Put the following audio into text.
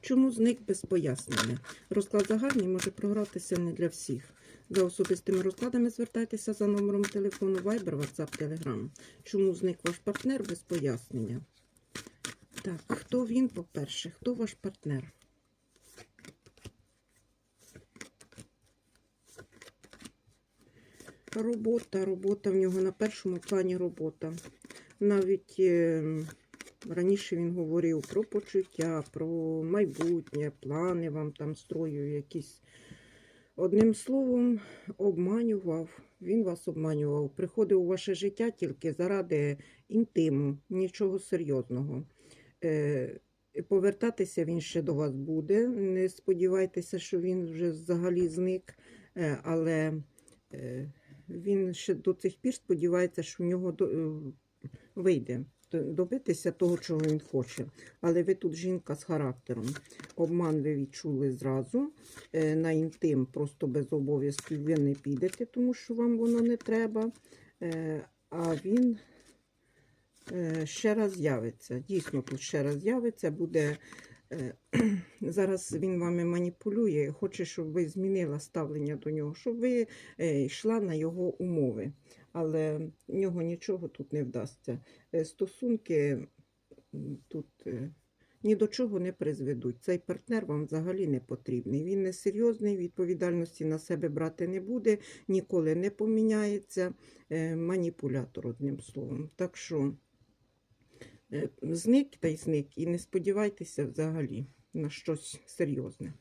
Чому зник без пояснення? Розклад загальний може програтися не для всіх. За особистими розкладами звертайтеся за номером телефону Viber, WhatsApp, Telegram. Чому зник ваш партнер без пояснення? Так, хто він, по-перше, хто ваш партнер? Робота, робота в нього на першому плані робота. Навіть е, раніше він говорив про почуття, про майбутнє, плани вам там строїв якісь. Одним словом, обманював. Він вас обманював. Приходив у ваше життя тільки заради інтиму, нічого серйозного. Е, повертатися він ще до вас буде. Не сподівайтеся, що він вже взагалі зник, Е, але е, він ще до цих пір сподівається, що в нього вийде добитися того, чого він хоче. Але ви тут жінка з характером. Обман ви відчули зразу. Е, На інтим просто без обов'язків ви не підете, тому що вам воно не треба. Е, А він е, ще раз з'явиться. Дійсно, тут ще раз з'явиться, буде. Е, Зараз він вами маніпулює, хоче, щоб ви змінила ставлення до нього, щоб ви е, йшла на його умови. Але в нього нічого тут не вдасться. Е, Стосунки тут ні до чого не призведуть. Цей партнер вам взагалі не потрібний. Він не серйозний, відповідальності на себе брати не буде, ніколи не поміняється. Маніпулятор, одним словом. Так що зник та й зник, і не сподівайтеся взагалі на щось серйозне.